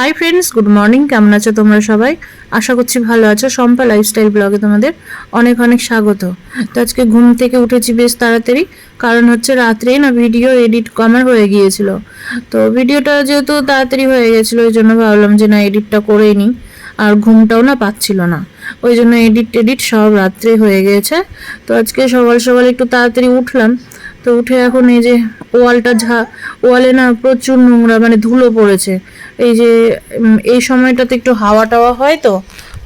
Hi friends good morning কেমন আছো তোমরা সবাই? আশা করছি ভালো আছো। সম্পা লাইফস্টাইল ব্লগে তোমাদের অনেক অনেক স্বাগত। তো আজকে ঘুম থেকে উঠেছি বেশ তাড়াতাড়ি, কারণ হচ্ছে রাত্রেই না ভিডিও এডিট আমার হয়ে গিয়েছিল। তো ভিডিওটা যেহেতু তাড়াতাড়ি হয়ে গেছিল, ওই জন্য ভাবলাম যে না এডিটটা করেই নিই। আর ঘুমটাও না পাচ্ছিল না। ওই জন্য এডিট টেডিট সব রাত্রে হয়ে গিয়েছে তো আজকে সকাল সকাল একটু তাড়াতাড়ি উঠলাম। তো উঠে এখন এই যে ওয়ালটা ঝা, ওয়ালে না প্রচুর নোংরা মানে ধুলো পড়েছে। এই যে এই সময়টাতে একটু হাওয়া টাওয়া হয় তো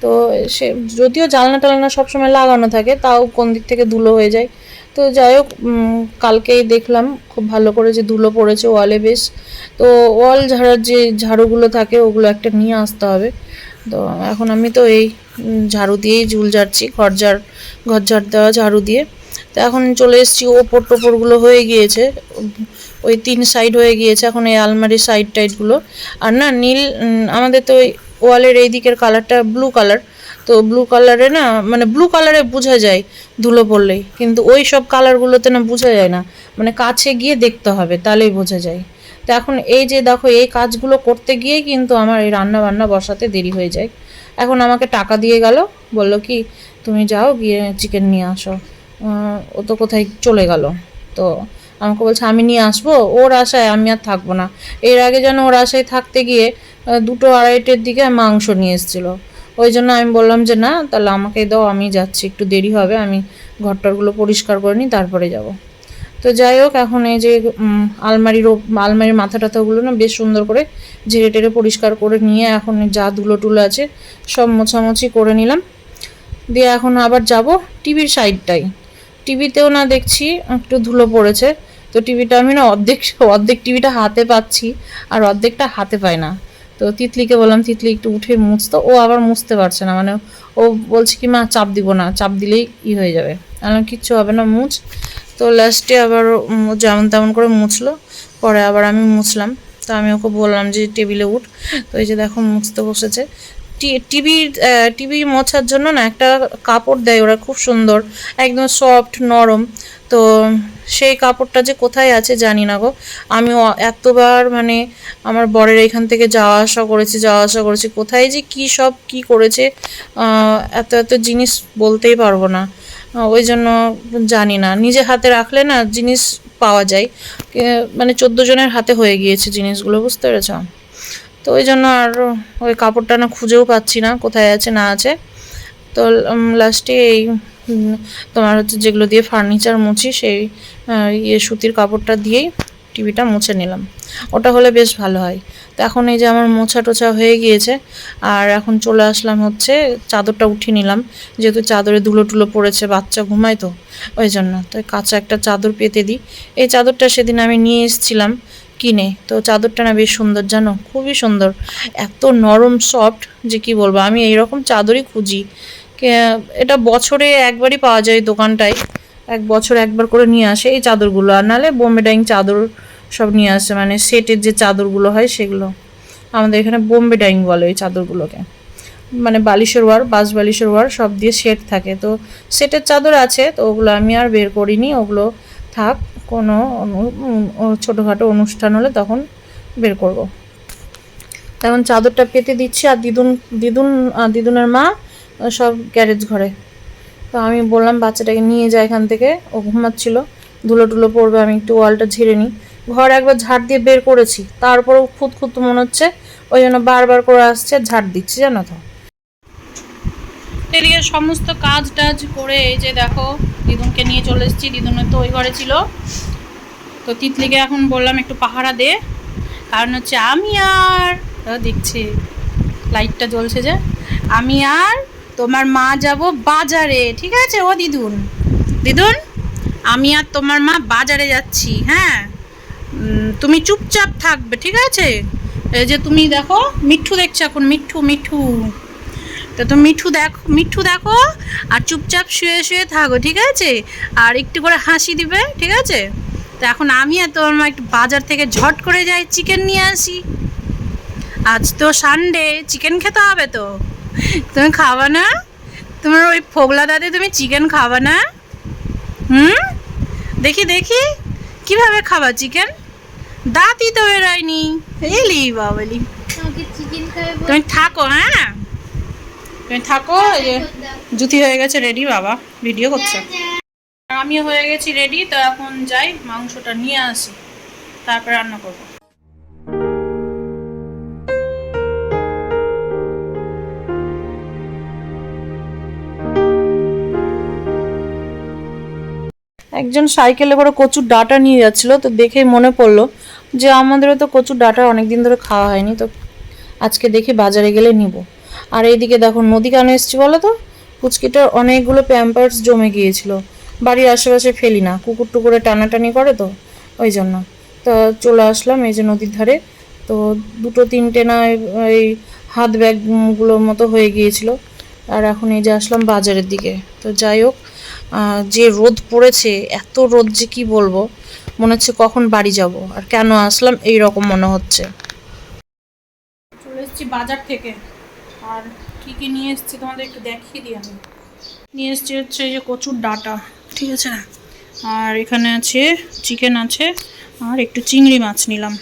তো সে, যদিও জানলা টালনা সবসময় লাগানো থাকে, তাও কোন দিক থেকে ধুলো হয়ে যায়। তো যাই হোক কালকেই দেখলাম খুব ভালো করে যে ধুলো পড়েছে ওয়ালে বেশ। তো ওয়াল ঝাড়ার যে ঝাড়ুগুলো থাকে, ওগুলো একটা নিয়ে আসতে হবে। তো এখন আমি তো এই ঝাড়ু দিয়েই ঝুল ঝাড়ছি, ঘর ঝাড় ঘর ঝাড় দেওয়া ঝাড়ু দিয়ে। তো এখন চলে এসেছি, ওপর টোপরগুলো হয়ে গিয়েছে। ওই তিন সাইড হয়ে গিয়েছে এখন এই আলমারির সাইড টাইডগুলো আর না, নীল আমাদের তো ওই ওয়ালের এই দিকের কালারটা ব্লু কালার তো ব্লু কালারে না মানে ব্লু কালারে বোঝা যায় ধুলো পড়লেই। কিন্তু ওই সব কালারগুলোতে না বোঝা যায় না। মানে কাছে গিয়ে দেখতে হবে, তাহলেই বোঝা যায়। তো এখন এই যে দেখো, এই কাজগুলো করতে গিয়ে কিন্তু আমার এই রান্না বান্না বসাতে দেরি হয়ে যায়। এখন আমাকে টাকা দিয়ে গেল, বলল কি, তুমি যাও গিয়ে চিকেন নিয়ে আসো। ও তো কোথায় চলে গেল। তো আমাকে বলছে, আমি নিয়ে আসব, ওর আশায় আমি আর থাকব না। এর আগে যেন ওর আশায় থাকতে গিয়ে দুটো আড়াইটের দিকে মাংস নিয়ে এসেছিল। ওই জন্য আমি বললাম যে, না, তাহলে আমাকে দাও, আমি যাচ্ছি, একটু দেরি হবে, আমি ঘরটরগুলো পরিষ্কার করে নিই, তারপরে যাব। তো যাই হোক, এখন এই যে আলমারির আলমারির মাথা টাথাগুলো না বেশ সুন্দর করে ঝেড়ে টেড়ে পরিষ্কার করে নিয়ে এখন যা ধুলো টুলো আছে, সব মোছামুছি করে নিলাম। দিয়ে এখন আবার যাব টিভির সাইডটাই টিভিতেও না দেখছি, একটু ধুলো পড়েছে। তো টিভিটা আমি না অর্ধেক অর্ধেক টিভিটা হাতে পাচ্ছি আর অর্ধেকটা হাতে পাই না। তো তিতলিকে বললাম, তিতলি, একটু উঠে মুছতো ও আবার মুছতে পারছে না। মানে ও বলছে কি, মা, চাপ দিব না, চাপ দিলেই ই হয়ে যাবে। আমি কিচ্ছু হবে না, মুছ। তো লাস্টে আবার যেমন তেমন করে মুছলো। পরে আবার আমি মুছলাম। তো আমি ওকে বললাম যে, টেবিলে উঠ। তো এই যে দেখো, মুছতে বসেছে। টিভি টিভি মোছার জন্য না একটা কাপড় দেয় ওরা খুব সুন্দর, একদম সফট নরম। তো সেই কাপড়টা যে কোথায় আছে জানি না গো। আমি এতবার মানে আমার বরের এখান থেকে যাওয়া আসা করেছি, যাওয়া আসা করেছি, কোথায় যে কি সব কি করেছে এত এত জিনিস বলতেই পারব না। ওই জন্য জানি না। নিজে হাতে রাখলে না জিনিস পাওয়া যায়। মানে চোদ্দ জনের হাতে হয়ে গিয়েছে জিনিসগুলো, বুঝতে পেরেছ? তো ওই জন্য আর ওই কাপড়টা না খুঁজেও পাচ্ছি না, কোথায় আছে না আছে। তো লাস্টে এই তোমার হচ্ছে যেগুলো দিয়ে ফার্নিচার মুছি, সেই ইয়ে সুতির কাপড়টা দিয়েই টিভিটা মুছে নিলাম। ওটা হলে বেশ ভালো হয়। তো এখন এই যে আমার মোছা টোছা হয়ে গিয়েছে, আর এখন চলে আসলাম হচ্ছে চাদরটা উঠিয়ে নিলাম। যেহেতু চাদরে ধুলো টুলো পড়েছে, বাচ্চা ঘুমায় তো, ওই জন্য। তো কাঁচা একটা চাদর পেতে দিই। এই চাদরটা সেদিন আমি নিয়ে এসেছিলাম কিনে। তো চাদরটা না বেশ সুন্দর, জানো? খুবই সুন্দর। এত নরম সফট যে কি বলব, আমি এইরকম চাদরই খুঁজি। এটা বছরে একবারই পাওয়া যায় দোকানটায়। এক বছর একবার করে নিয়ে আসে এই চাদরগুলো। আর নাহলে বোম্বে ডাইং চাদর সব নিয়ে আসে মানে সেটের যে চাদরগুলো হয় সেগুলো। আমাদের এখানে বোম্বে ডাইং বলে ওই চাদরগুলোকে। মানে বালিশের ওয়ার বাস বালিশের ওয়ার সব দিয়ে সেট থাকে। তো সেটের চাদর আছে, তো ওগুলো আমি আর বের করিনি, ওগুলো থাক। কোনো ছোটোখাটো অনুষ্ঠান হলে তখন বের করব। তখন চাদরটা পেতে দিচ্ছি আর দিদুন দিদুন দিদুনের মা সব গ্যারেজ ঘরে। তো আমি বললাম, বাচ্চাটাকে নিয়ে যায় এখান থেকে। ও ঘুমাচ্ছিল। ধুলো টুলো পড়বে, আমি একটু ওয়ালটা ঝেড়ে নিই। ঘর একবার ঝাড় দিয়ে বের করেছি। তারপরেও খুঁত খুঁত মনে হচ্ছে, ওই জন্য বারবার করে আসছে, ঝাড় দিচ্ছি, জানো তো। এদিকে সমস্ত কাজ টাজ করে এই যে দেখো, দিদুনকে নিয়ে চলে এসেছি। দিদুনের তো ওই ঘরে ছিল। তো তিতলিকে এখন বললাম একটু পাহারা দে। কারণ হচ্ছে আমি আর দেখছি, লাইটটা জ্বলছে যে, আমি আর তোমার মা যাব বাজারে। ঠিক আছে? ও দিদুন। দিদুন, আমি আর তোমার মা বাজারে যাচ্ছি হ্যাঁ? তুমি চুপচাপ থাকবে, ঠিক আছে? এই যে তুমি দেখো, মিঠু দেখছ এখন, মিঠু মিঠু। তো তো মিঠু দেখো মিঠু দেখো আর চুপচাপ শুয়ে শুয়ে থাকো ঠিক আছে? আর একটু করে হাসি দিবে ঠিক আছে? তো এখন আমি আর তোমার মা একটু বাজার থেকে ঝট করে যাই চিকেন নিয়ে আসি। আজ তো সানডে চিকেন খেতে হবে তো? তুমি খাবা না? তোমার ওই ফোগলা দাদে তুমি চিকেন খাবা না? হুম? দেখি দেখি কীভাবে খাবা চিকেন? দাঁতই তো বেরোয়নি। এলি বাবলি। তুমি থাকো হ্যাঁ? তুমি থাকো যে জুতি হয়ে গেছে রেডি বাবা ভিডিও করছে। আমিও হয়ে গেছি রেডি তো এখন যাই, মাংসটা নিয়ে আসি, তারপর রান্না করব। একজন সাইকেলে করে কচুর ডাটা নিয়ে যাচ্ছিল, তো দেখে মনে পড়ল যে আমাদেরও তো কচুর ডাটা অনেকদিন ধরে খাওয়া হয়নি, তো আজকে দেখি বাজারে গেলে নিব। আর এইদিকে দেখো নদী কেন এসছি বলো তো? পুচকিটার অনেকগুলো প্যাম্পার্স জমে গিয়েছিল। বাড়ির আশেপাশে ফেলি না, কুকুর টুকুরে টানাটানি করে তো, ওই জন্য। তো চলে আসলাম এই যে নদীর ধারে। তো দুটো তিনটে না, এই হাত ব্যাগগুলোর মতো হয়ে গিয়েছিল। আর এখন এই যে আসলাম বাজারের দিকে। তো যাই হোক যে রোদ পড়েছে, এত রোদ যে কী বলব? মনে হচ্ছে কখন বাড়ি যাব। আর কেন আসলাম, এই রকম মনে হচ্ছে। চলে এসেছি বাজার থেকে। আর কি কি নিয়ে এসেছি তোমাদের একটু দেখিয়ে দিই আমি। নিয়ে এসেছি হচ্ছে এই যে কচুর ডাটা। ঠিক আছে আর এখানে আছে চিকেন আছে আর একটু চিংড়ি মাছ নিলাম।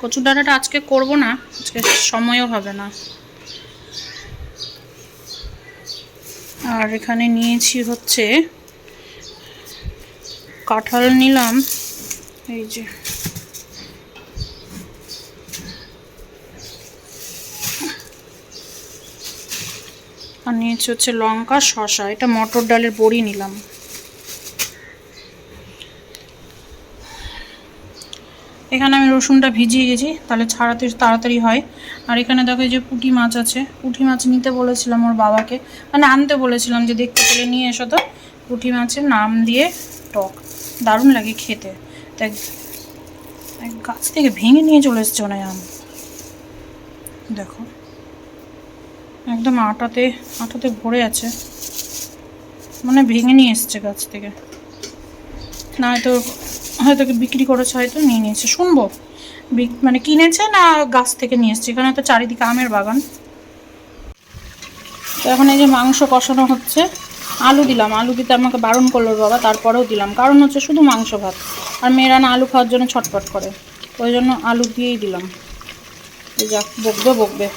কচুর ডাটাটা আজকে করব না আজকে সময়ও হবে না। আর এখানে নিয়েছি হচ্ছে কাঁঠাল নিলাম এই যে। আর নিয়েছি হচ্ছে লঙ্কা, শসা। এটা মটর ডালের বড়ি নিলাম। এখানে আমি রসুনটা ভিজিয়ে গেছি, তাহলে ছাড়াতে তাড়াতাড়ি হয়। আর এখানে দেখো যে পুঁটি মাছ আছে। পুঁটি মাছ নিতে বলেছিলাম ওর বাবাকে। মানে আনতে বলেছিলাম যে দেখতে পেলে নিয়ে এসো তো। পুঁটি মাছের নাম দিয়ে টক। দারুণ লাগে খেতে। তাই গাছ থেকে ভেঙে নিয়ে চলে এসছে ওনায় আম। দেখো। একদম আটাতে আটাতে ভরে আছে। মানে ভেঙে নিয়ে এসছে গাছ থেকে। না হয়তো হয়তো বিক্রি করেছে, হয়তো নিয়ে নিয়েছে। শুনব। মানে কিনেছে না গাছ থেকে নিয়ে এসছে? এখানে তো চারিদিকে আমের বাগান। তো এখন এই যে মাংস কষানো হচ্ছে, আলু দিলাম। আলু দিতে আমাকে বারণ করল বাবা, তারপরেও দিলাম। কারণ হচ্ছে শুধু মাংস ভাত। আর মেয়েরা না আলু খাওয়ার জন্য ছটপট করে। ওই জন্য আলু দিয়েই দিলাম। যাক, বকবে বকবে।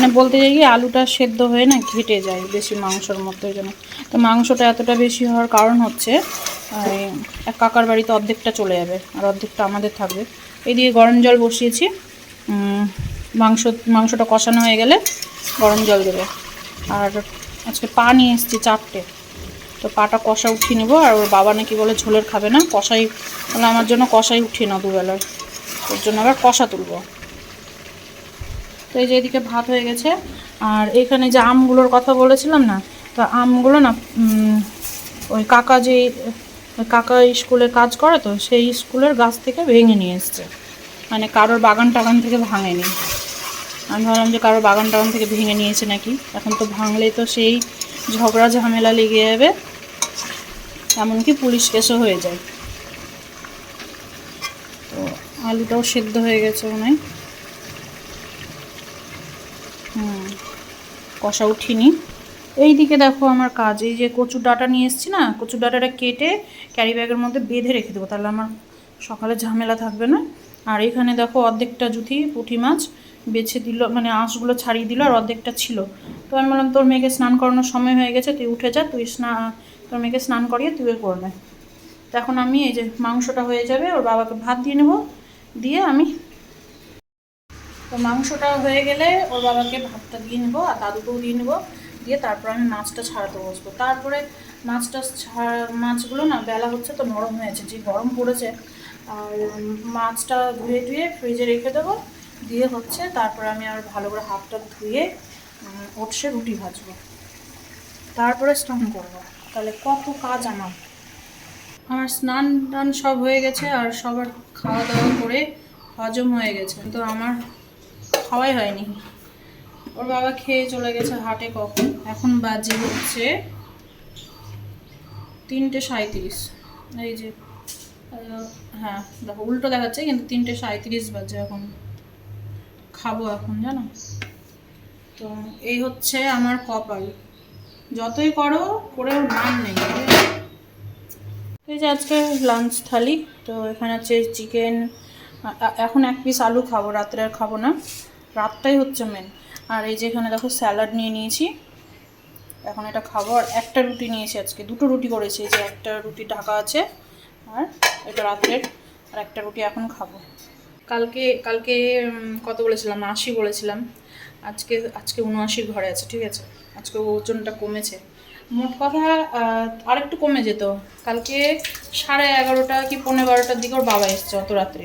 মানে বলতে যাই কি আলুটা সেদ্ধ হয়ে না ঘেটে যায় বেশি মাংসর মধ্যে ওই জন্য। তো মাংসটা এতটা বেশি হওয়ার কারণ হচ্ছে এক কাকার বাড়িতে অর্ধেকটা চলে যাবে আর অর্ধেকটা আমাদের থাকবে। এদিকে গরম জল বসিয়েছি। মাংস, মাংসটা কষানো হয়ে গেলে গরম জল দেবে। আর আজকে পা নিয়ে এসেছি চারটে। তো পাটা কষা উঠিয়ে নেব আর ওর বাবা নাকি বলে ঝোলের খাবে না, কষাই, বলে আমার জন্য কষাই উঠিয়ে না দুবেলার ওর জন্য আবার কষা তুলবো। তো এই যে এদিকে ভাত হয়ে গেছে। আর এখানে যে আমগুলোর কথা বলেছিলাম না, তো আমগুলো না ওই কাকা যে, কাকা স্কুলে কাজ করে তো, সেই স্কুলের গাছ থেকে ভেঙে নিয়ে এসছে। মানে কারোর বাগান টাগান থেকে ভাঙেনি। আমি ভাবলাম যে কারোর বাগান টাগান থেকে ভেঙে নিয়েছে নাকি? এখন তো ভাঙলে তো সেই ঝগড়া ঝামেলা লেগে যাবে। এমনকি পুলিশ কেসও হয়ে যায়। তো আলুটাও সেদ্ধ হয়ে গেছে মনে হয়। কষা উঠিনি। এই দিকে দেখো আমার কাজ, এই যে কচুর ডাটা নিয়ে এসেছি না কচুর ডাটাটা কেটে ক্যারি ব্যাগের মধ্যে বেঁধে রেখে দেবো, তাহলে আমার সকালে ঝামেলা থাকবে না। আর এখানে দেখো অর্ধেকটা জুথি পুঁটি মাছ বেছে দিল মানে আঁশগুলো ছাড়িয়ে দিল আর অর্ধেকটা ছিল। তো আমি বললাম, তোর মেয়েকে স্নান করানোর সময় হয়ে গেছে, তুই উঠে যা, তুই স্নান তোর মেয়েকে স্নান করিয়ে তুই করবে। এখন আমি এই যে মাংসটা হয়ে যাবে, ওর বাবাকে ভাত দিয়ে নেব, দিয়ে আমি তো মাংসটা হয়ে গেলে ওর বাবাকে ভাতটা দিয়ে নেব আর দাদুকেও দিয়ে নেব। দিয়ে তারপর আমি মাছটা ছাড়াতে বসবো। তারপরে মাছটা ছাড়া মাছগুলো না বেলা হচ্ছে তো নরম হয়েছে যে গরম পড়েছে। আর মাছটা ধুয়ে ধুয়ে ফ্রিজে রেখে দেবো। দিয়ে হচ্ছে তারপরে আমি আর ভালো করে হাতটা ধুয়ে ওটসে রুটি ভাজবো। তারপরে স্নান করব। তাহলে কত কাজ আমার। আমার স্নান টান সব হয়ে গেছে আর সবার খাওয়া দাওয়া করে হজম হয়ে গেছে। তো আমার খাওয়াই হয়নি। ওর বাবা খেয়ে চলে গেছে হাটে কখন? এখন বাজে হচ্ছে তিনটে সাঁত্রিশ এই যে হ্যাঁ দেখো, উল্টো দেখাচ্ছে, কিন্তু তিনটে সাঁত্রিশ বাজে এখন। খাব এখন, জানো? তো এই হচ্ছে আমার কপাল। যতই করো করেও মান নেই। এই যে আজকে লাঞ্চ থালি, তো এখানে আছে চিকেন এখন এক পিস আলু খাব, রাত্রে আর খাব না। রাতটাই হচ্ছে মেন আর এই যে এখানে দেখো স্যালাড নিয়ে নিয়েছি। এখন এটা খাব। আর একটা রুটি নিয়েছি আজকে। দুটো রুটি করেছি। যে একটা রুটি ঢাকা আছে, আর এটা রাত্রের। আর একটা রুটি এখন খাব। কালকে কালকে কত বলেছিলাম? আশি বলেছিলাম। আজকে আজকে উনআশির ঘরে আছে, ঠিক আছে? আজকে ওজনটা কমেছে। মোট কথা আরেকটু কমে যেত। কালকে সাড়ে এগারোটা কি পনেরো বারোটার দিকে ওর বাবা এসছে অত রাত্রে।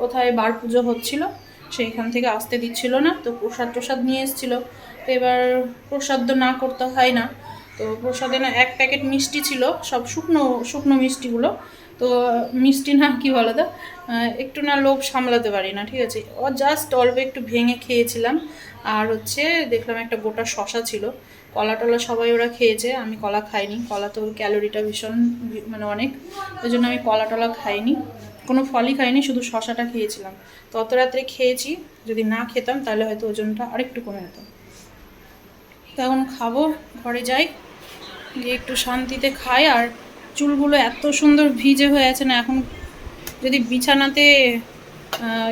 কোথায় বার পুজো হচ্ছিল? সেইখান থেকে আসতে দিচ্ছিল না, তো প্রসাদ প্রসাদ নিয়ে এসেছিল। তো এবার প্রসাদ তো না করতে হয় না। তো প্রসাদে না এক প্যাকেট মিষ্টি ছিল, সব শুকনো শুকনো মিষ্টিগুলো। তো মিষ্টি না, কি বলো তো একটু না লোভ সামলাতে পারি না, ঠিক আছে। ও জাস্ট অল্প একটু ভেঙে খেয়েছিলাম। আর হচ্ছে দেখলাম একটা গোটা শশা ছিল। কলা টলা সবাই ওরা খেয়েছে, আমি কলা খাইনি। কলা তো ক্যালোরিটা ভীষণ মানে অনেক। ওই জন্য আমি কলা টলা খাইনি। কোনো ফলই খাইনি, শুধু শশাটা খেয়েছিলাম। তত রাত্রে খেয়েছি, যদি না খেতাম তাহলে হয়তো ওজনটা আরেকটু কমে যেত। তো এখন খাব, ঘরে যাই, গিয়ে একটু শান্তিতে খাই, আর চুলগুলো এত সুন্দর ভিজে হয়ে আছে না, এখন যদি বিছানাতে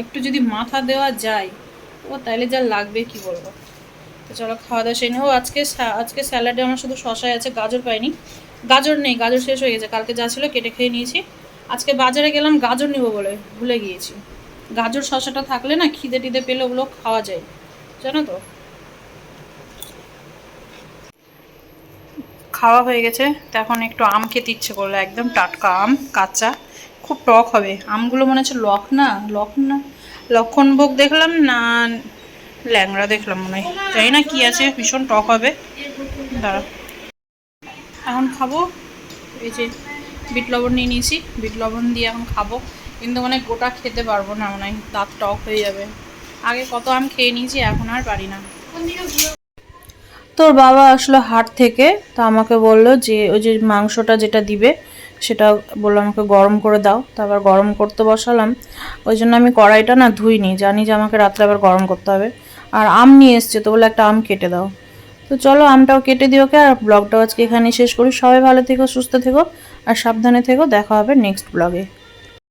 একটু যদি মাথা দেওয়া যায়, ও তাইলে যা লাগবে, কি বলব? তো চলো খাওয়া দাওয়া সেই নেব। আজকে আজকে স্যালাডে আমার শুধু শশাই আছে, গাজর পাইনি। গাজর নেই, গাজর শেষ হয়ে গেছে, কালকে যা ছিল কেটে খেয়ে নিয়েছি। আজকে বাজারে গেলাম, গাজর নেব বলে ভুলে গিয়েছি। গাজর শশাটা থাকলে না খিদে টিদে পেলে ওগুলো খাওয়া যায়। জানো তো? খাওয়া হয়ে গেছে, তো এখন একটু আম খেতে ইচ্ছে করল, একদম টাটকা আম, কাঁচা। খুব টক হবে। আমগুলো মনে হচ্ছে লক না? লক না? লক্ষণভোগ দেখলাম না, ল্যাংড়া দেখলাম মনে হয়। জানি না কি আছে, ভীষণ টক হবে। দাঁড়া। এখন খাব, এই যে বিট লবণ নিয়ে নিয়েছি। বিট লবণ দিয়ে এখন খাব। কিন্তু মানে গোটা খেতে পারব না, মনে দাঁত টক হয়ে যাবে। আগে কত আম খেয়ে নিয়েছি, এখন আর পারি না। তোর বাবা আসলো হাট থেকে, তো আমাকে বলল যে, ওই যে মাংসটা যেটা দিবে, সেটা বলল আমাকে গরম করে দাও। তারপর গরম করতে বসালাম। ওই জন্য আমি কড়াইটা না ধুইনি, জানি যে আমাকে রাত্রে আবার গরম করতে হবে। আর আম নিয়ে এসছে, তো বলে একটা আম কেটে দাও। তো চলো আমটাও কেটে দিও কে আর ব্লগটাও আজকে এখানে শেষ করি। সবাই ভালো থেকো, সুস্থ থেকো। আর সাবধানে থেকেও দেখা হবে নেক্সট ব্লগে